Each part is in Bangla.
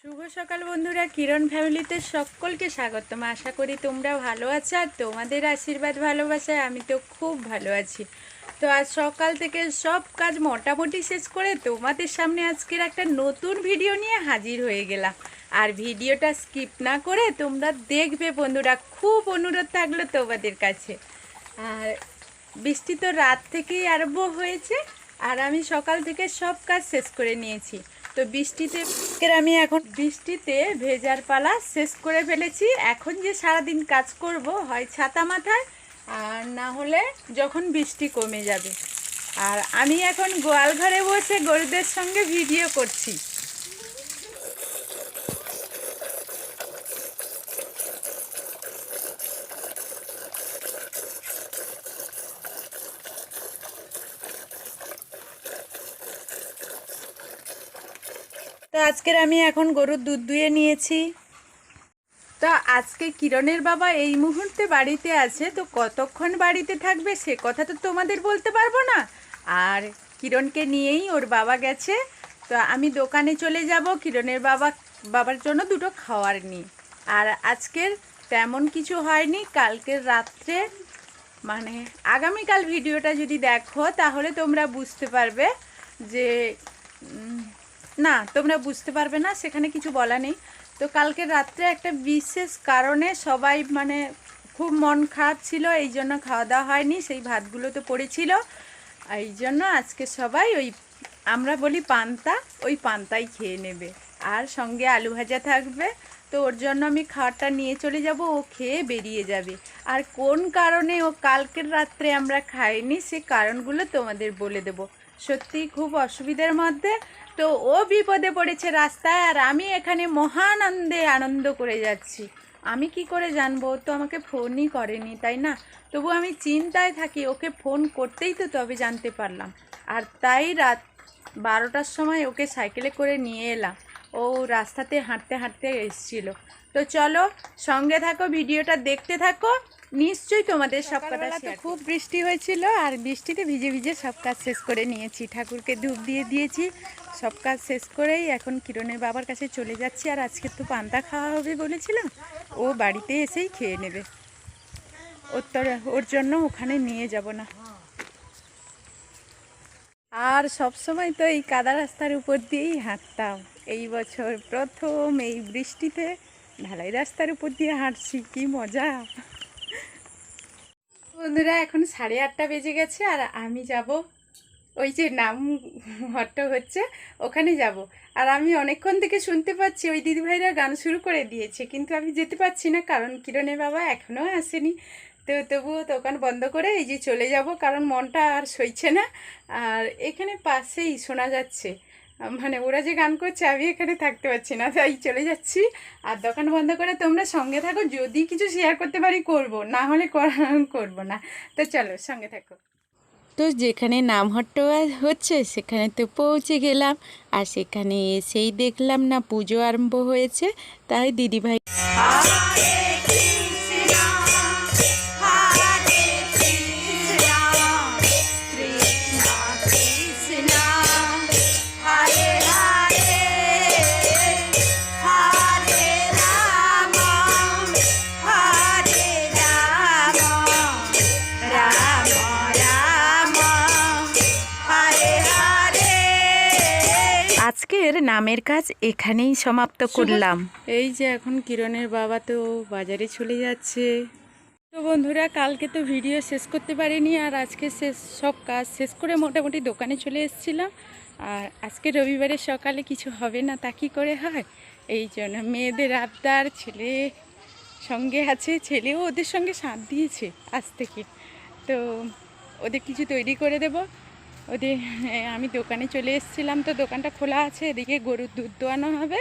শুভ সকাল বন্ধুরা, কিরণ ফ্যামিলিতে সকলকে স্বাগতম। আশা করি তোমরা ভালো আছো আর তোমাদের আশীর্বাদ ভালোবাসায় আমি তো খুব ভালো আছি। তো আজ সকাল থেকে সব কাজ মোটামুটি শেষ করে তোমাদের সামনে আজকের একটা নতুন ভিডিও নিয়ে হাজির হয়ে গেলাম। আর ভিডিওটা স্কিপ না করে তোমরা দেখবে বন্ধুরা, খুব অনুরোধ থাকল তোমাদের কাছে। আর বৃষ্টি তো রাত থেকেই আরম্ভ হয়েছে, আর আমি সকাল থেকে সব কাজ শেষ করে নিয়েছি। তো বৃষ্টিতে আমি এখন বৃষ্টিতে ভেজার পালা শেষ করে ফেলেছি। এখন যে সারাদিন কাজ করব হয় ছাতা মাথায়, আর না হলে যখন বৃষ্টি কমে যাবে। আর আমি এখন গোয়াল ঘরে বসে গরুদের সঙ্গে ভিডিও করছি। আজকের আমি এখন গরুর দুধ দুয়ে নিয়েছি। তো আজকে কিরণের বাবা এই মুহূর্তে বাড়িতে আছে, তো কতক্ষণ বাড়িতে থাকবে সে কথা তো তোমাদের বলতে পারব না। আর কিরণকে নিয়েই ওর বাবা গেছে, তো আমি দোকানে চলে যাব, কিরণের বাবা, বাবার জন্য দুটো খাওয়ার নিই আর আজকের তেমন কিছু হয়নি, কালকের রাত্রে মানে আগামীকাল ভিডিওটা যদি দেখো, তাহলে তোমরা বুঝতে পারবে যে না, তোমরা বুঝতে পারবে না, সেখানে কিছু বলা নেই। তো কালকে রাত্রে একটা বিশেষ কারণে সবাই মানে খুব মন খারাপ ছিল, এই জন্য খাওয়া দাওয়া হয়নি, সেই ভাতগুলো তো পড়েছিল। এই জন্য আজকে সবাই ওই, আমরা বলি পান্তা, ওই পান্তাই খেয়ে নেবে। আর সঙ্গে আলু ভাজা থাকবে, তো ওর জন্য আমি খাওয়ারটা নিয়ে চলে যাব, ও খেয়ে বেরিয়ে যাবে। আর কোন কারণে ও কালকের রাত্রে আমরা খাইনি, সে কারণগুলো তোমাদের বলে দেব। সত্যি খুব অসুবিধার মধ্যে তো ও বিপদে পড়েছে রাস্তায় আর আমি এখানে মহানন্দে আনন্দ করে যাচ্ছি। আমি কি করে জানব? তো আমাকে ফোনই করেনি, তাই না? তবু আমি চিন্তায় থাকি, ওকে ফোন করতেই তো তবে জানতে পারলাম। আর তাই রাত বারোটার সময় ওকে সাইকেলে করে নিয়ে এলাম। ও রাস্তাতে হাঁটতে হাঁটতে এসছিল। তো চলো সঙ্গে থাকো, ভিডিওটা দেখতে থাকো। নিশ্চয়ই তোমাদের সব কথা তো খুব বৃষ্টি হয়েছিল আর বৃষ্টিতে ভিজে ভিজে সব কাজ শেষ করে নিয়েছি। ঠাকুরকে ধূপ দিয়ে দিয়েছি সব কাজ শেষ করেই এখন কিরণের বাবার কাছে চলে যাচ্ছি আর আজকে তো পান্তা খাওয়া হবে বলেছিলাম ও বাড়িতে এসেই খেয়ে নেবে। ওর ওর জন্য ওখানে নিয়ে যাব না। আর সব সময় তো এই কাদা রাস্তার উপর দিয়েই হাঁটতাম। এই বছর প্রথম এই বৃষ্টিতে ঢালাই রাস্তার উপর দিয়ে হাঁটছি কি মজা। বন্ধুরা, এখন সাড়ে আটটা বেজে গেছে আর আমি যাব, ওই যে নাম হট্ট হচ্ছে, ওখানে যাব। আর আমি অনেকক্ষণ থেকে শুনতে পাচ্ছি, ওই দিদিভাইরা গান শুরু করে দিয়েছে, কিন্তু আমি যেতে পারছি না, কারণ কিরণের বাবা এখনও আসেনি। তো তবুও দোকান বন্ধ করে এই যে চলে যাব, কারণ মনটা আর সইছে না। আর এখানে পাশেই শোনা যাচ্ছে মানে ওরা যে গান করছে আমি এখানে থাকতে পারছি না তাই চলে যাচ্ছি। আর দোকান বন্ধ করে তোমরা সঙ্গে থাকো যদি কিছু শেয়ার করতে পারি করব না হলে করা- করব না। তো চলো সঙ্গে থাকো। তো যেখানে নামহট্ট হচ্ছে সেখানে তো পৌঁছে গেলাম। আর সেখানে এসেই দেখলাম না পুজো আরম্ভ হয়েছে তাই দিদিভাই নামের কাজ এখানেই সমাপ্ত করলাম। এই যে এখন কিরণের বাবা তো বাজারে চলে যাচ্ছে। তো বন্ধুরা কালকে তো ভিডিও শেষ করতে পারিনি আর আজকে শেষ সব কাজ শেষ করে মোটামুটি দোকানে চলে এসেছিলাম। আর আজকে রবিবারের সকালে কিছু হবে না তা কী করে হয়? এই জন্য মেয়েদের আবদার ছেলে সঙ্গে আছে ছেলেও ওদের সঙ্গে সাথ দিয়েছে আজ থেকে। তো ওদের কিছু তৈরি করে দেব। ওদের আমি দোকানে চলে এসেছিলাম তো দোকানটা খোলা আছে, এদিকে গরুর দুধ দোয়ানো হবে,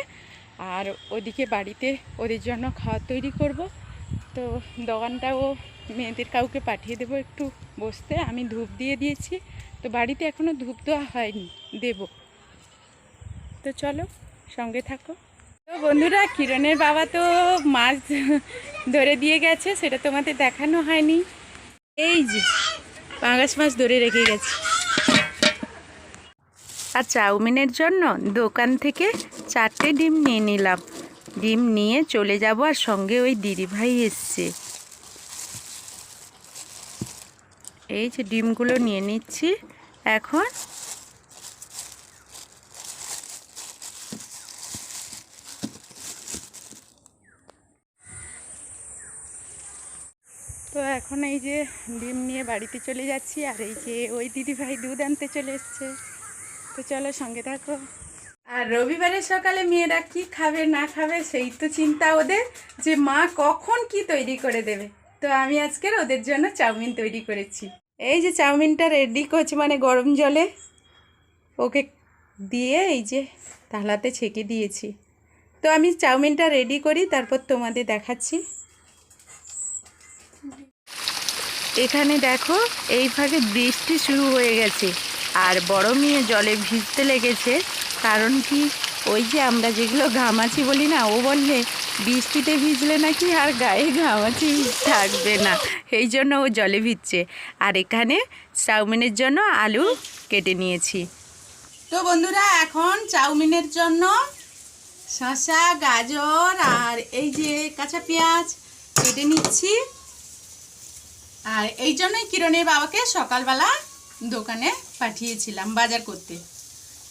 আর ওদিকে বাড়িতে ওদের জন্য খাওয়া তৈরি করব। তো দোকানটাও মেয়েদের কাউকে পাঠিয়ে দেবো একটু বসতে, আমি ধূপ দিয়ে দিয়েছি, তো বাড়িতে এখনও ধূপ দেওয়া হয়নি, দেব। তো চলো, সঙ্গে থাকো। তো বন্ধুরা, কিরণের বাবা তো মাছ ধরে দিয়ে গেছে, সেটা তোমাদের দেখানো হয়নি। এই যে পাঙাশ মাছ ধরে রেখে গেছে। আর চাউমিনের জন্য দোকান থেকে চারটে ডিম নিয়ে নিলাম। ডিম নিয়ে চলে যাব আর সঙ্গে ওই দিদিভাই এসছে। এই যে ডিমগুলো নিয়ে নিচ্ছি। এখন তো এখন এই যে ডিম নিয়ে বাড়িতে চলে যাচ্ছি আর এই যে ওই দিদিভাই দুধ আনতে চলে এসছে। তো চলো সঙ্গে থাকো। আর রবিবারের সকালে মেয়েরা কি খাবে, না খাবে, সেই তো চিন্তা ওদের যে মা কখন কি তৈরি করে দেবে। তো আমি আজকের ওদের জন্য চাউমিন তৈরি করেছি। এই যে চাউমিনটা রেডি করছি মানে গরম জলে। ওকে দিয়ে এই যে তালাতে ছেঁকে দিয়েছি। তো আমি চাউমিনটা রেডি করি, তারপর তোমাদের দেখাচ্ছি। এখানে দেখো, এইভাবে বৃষ্টি শুরু হয়ে গেছে। আর বড় মেয়ে জলে ভিজতে লেগেছে। কারণ কি? ওই যে আমরা যেগুলো ঘামাচি বলি না, ও বললে, বৃষ্টিতে ভিজলে নাকি আর গায়ে ঘামাচি থাকবে না। এই জন্য ও জলে ভিজছে। আর এখানে চাউমিনের জন্য আলু কেটে নিয়েছি। তো বন্ধুরা, এখন চাউমিনের জন্য শসা, গাজর আর এই যে কাঁচা পেঁয়াজ কেটে নিচ্ছি। আর এই জন্যই কিরণের বাবাকে সকালবেলা দোকানে পাঠিয়েছিলাম বাজার করতে।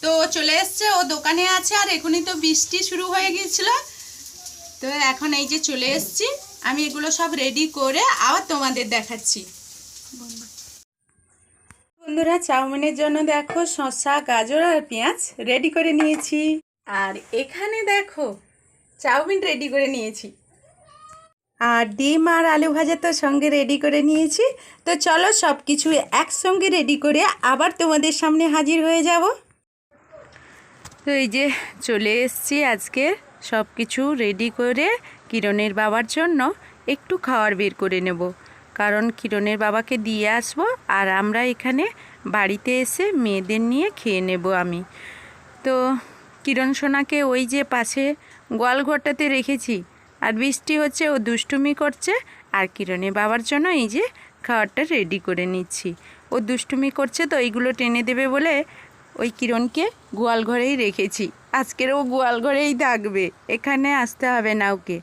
তো চলে এসছে, ও দোকানে আছে আর এখনই তো বৃষ্টি শুরু হয়ে গিয়েছিল। তো এখন এই যে চলে এসছি, আমি এগুলো সব রেডি করে আবার তোমাদের দেখাচ্ছি। বন্ধুরা, চাউমিনের জন্য দেখো শসা, গাজর আর পেঁয়াজ রেডি করে নিয়েছি। আর এখানে দেখো, চাউমিন রেডি করে নিয়েছি। আর ডিম আর আলু ভাজা তো সঙ্গে রেডি করে নিয়েছি। তো চলো সব কিছু একসঙ্গে রেডি করে আবার তোমাদের সামনে হাজির হয়ে যাব। তো এই যে চলে এসছি আজকে সব কিছু রেডি করে কিরণের বাবার জন্য। একটু খাওয়ার বের করে নেব। কারণ কিরণের বাবাকে দিয়ে আসব আর আমরা এখানে বাড়িতে এসে মেয়েদের নিয়ে খেয়ে নেব আমি। তো কিরণ সোনাকে ওই যে পাশে গোয়ালঘরটাতে রেখেছি। আর বৃষ্টি হচ্ছে, ও দুষ্টুমি করছে। আর কিরণে বাবার জন্য এই যে খাবারটা রেডি করে নিচ্ছি। ও দুষ্টুমি করছে তো এইগুলো টেনে দেবে বলে ওই কিরণকে গোয়াল ঘরেই রেখেছি। আজকের ও গোয়াল ঘরেই থাকবে। এখানে আসতে হবে না ওকে।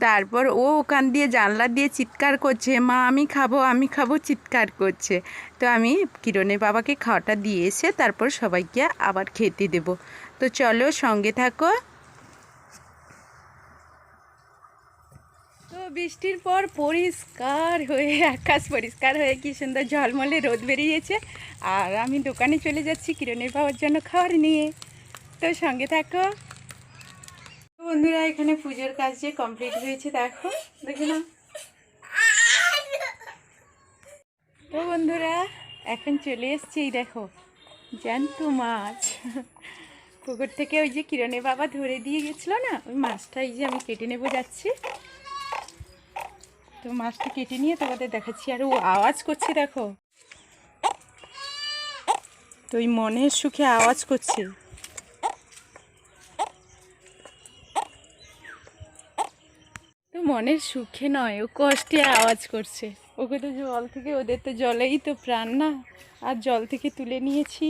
তারপর ও ওখান দিয়ে জানলা দিয়ে চিৎকার করছে, মা, আমি খাব আমি খাব, চিৎকার করছে। তো আমি কিরণের বাবাকে খাওয়াটা দিয়ে এসে তারপর সবাইকে আবার খেতে দেব। তো চলো সঙ্গে থাকো। বৃষ্টির পর পরিষ্কার হয়ে, আকাশ পরিষ্কার হয়ে কি সুন্দর ঝলমলে রোদ বেরিয়েছে। আর আমি দোকানে চলে যাচ্ছি কিরণের বাবার জন্য খাবার নিয়ে। তো সঙ্গে থাকো। বন্ধুরা, এখানে পুজোর কাজ যে কমপ্লিট হয়েছে, দেখো দেখো না তো বন্ধুরা, এখন চলে এসছি দেখো, জ্যান্ত মাছ। পুকুর থেকে ওই যে কিরণের বাবা ধরে দিয়ে গেছিল না, ওই মাছটা এই যে আমি কেটে নেব যাচ্ছি। তো মাছটা কেটে নিয়ে তোমাদের দেখাচ্ছি, আর ও আওয়াজ করছে দেখো। তো ওই মনের সুখে আওয়াজ করছে। তো মনের সুখে নয়, ও কষ্টে আওয়াজ করছে। ওকে তো জল থেকে, ওদের তো জলেই তো প্রাণ না। আর জল থেকে তুলে নিয়েছি,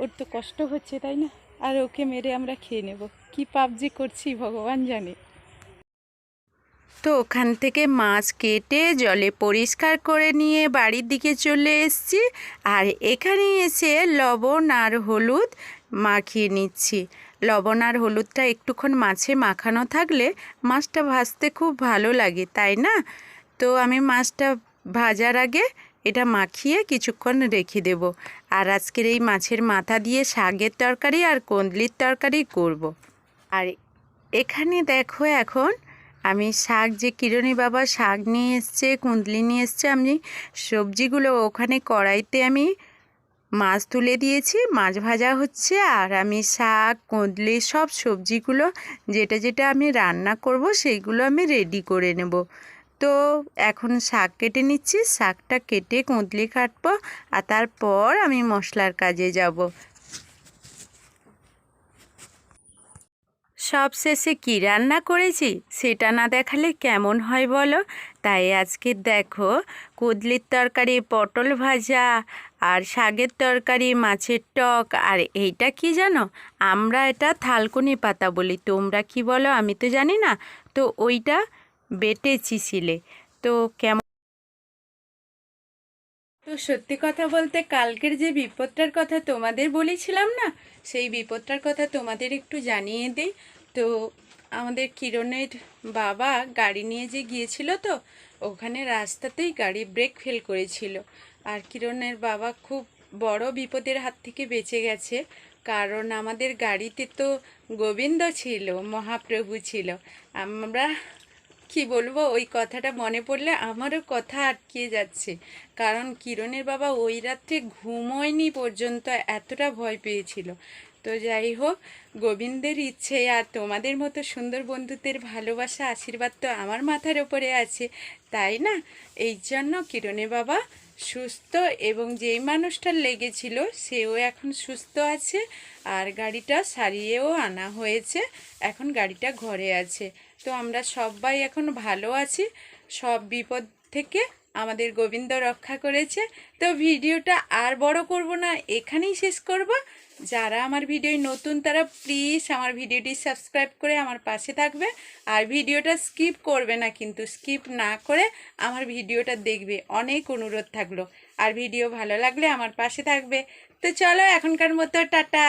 ওর তো কষ্ট হচ্ছে, তাই না? আর ওকে মেরে আমরা খেয়ে নেব। কি যে করছি, ভগবান জানে। তো ওখান থেকে মাছ কেটে জলে পরিষ্কার করে নিয়ে বাড়ির দিকে চলে এসেছি। আর এখানে এসে লবণ আর হলুদ মাখিয়ে নিচ্ছি। লবণ আর হলুদটা একটুক্ষণ মাছে মাখানো থাকলে মাছটা ভাজতে খুব ভালো লাগে, তাই না? তো আমি মাছটা ভাজার আগে এটা মাখিয়ে কিছুক্ষণ রেখে দেব। আর আজকের এই মাছের মাথা দিয়ে শাকের তরকারি আর কুন্দলির তরকারি করব। আর এখানে দেখো এখন আমি শাক যে কিরণী বাবা শাক নিয়ে এসছে কুন্দলি নিয়ে এসছে, আমি সবজিগুলো ওখানে কড়াইতে আমি মাছ তুলে দিয়েছি, মাছ ভাজা হচ্ছে, আর আমি শাক, কুঁদলি সব সবজিগুলো যেটা যেটা আমি রান্না করব সেইগুলো আমি রেডি করে নেব। তো এখন শাক কেটে নিচ্ছি, শাকটা কেটে কুঁদলি কাটবো, আর তারপর আমি মশলার কাজে যাব। সব শেষে কী রান্না করেছি? সেটা না দেখালে কেমন হয় বলো? তাই আজকে দেখো, কুদলির তরকারি, পটল ভাজা আর শাকের তরকারি, মাছের টক। আর এইটা কি জানো? আমরা এটা থালকুনি পাতা বলি। তোমরা কি বলো? আমি তো জানি না। তো ওইটা বেটেছি শিলে। তো কেমন তো সত্যি কথা বলতে কালকের যে বিপদটার কথা তোমাদের বলেছিলাম না, সেই বিপদটার কথা তোমাদের একটু জানিয়ে দিই। তো আমাদের কিরণের বাবা গাড়ি নিয়ে যে গিয়েছিল তো, ওখানে রাস্তাতেই গাড়ি ব্রেক ফেল করেছিল। আর কিরণের বাবা খুব বড় বিপদের হাত থেকে বেঁচে গেছে, কারণ আমাদের গাড়িতে তো গোবিন্দ ছিল, মহাপ্রভু ছিল। আমরা কি বলব, ওই কথাটা মনে পড়লে আমারও কথা আটকে যাচ্ছে। কারণ কিরণের বাবা ওই রাত্রে ঘুমোয়নি পর্যন্ত এতটা ভয় পেয়েছিল। তো যাই হোক, গোবিন্দের ইচ্ছে আর তোমাদের মতো সুন্দর বন্ধুদের ভালোবাসা, আশীর্বাদ তো আমার মাথার ওপরে আছে, তাই না? এই জন্য কিরণে বাবা সুস্থ এবং যেই মানুষটার লেগেছিল, সেও এখন সুস্থ আছে আর গাড়িটা সারিয়েও আনা হয়েছে, এখন গাড়িটা ঘরে আছে। তো আমরা সবাই এখন ভালো আছি, সব বিপদ থেকে আমাদের গোবিন্দ রক্ষা করেছে। তো ভিডিওটা আর বড় করব না, এখানেই শেষ করব। যারা আমার ভিডিও নতুন, তারা প্লিজ আমার ভিডিওটি সাবস্ক্রাইব করে আমার পাশে থাকবে। আর ভিডিওটা স্কিপ করবে না, কিন্তু স্কিপ না করে আমার ভিডিওটা দেখবে। অনেক অনুরোধ থাকল। আর ভিডিও ভালো লাগলে আমার পাশে থাকবে। তো চলো এখনকার মতো, টাটা!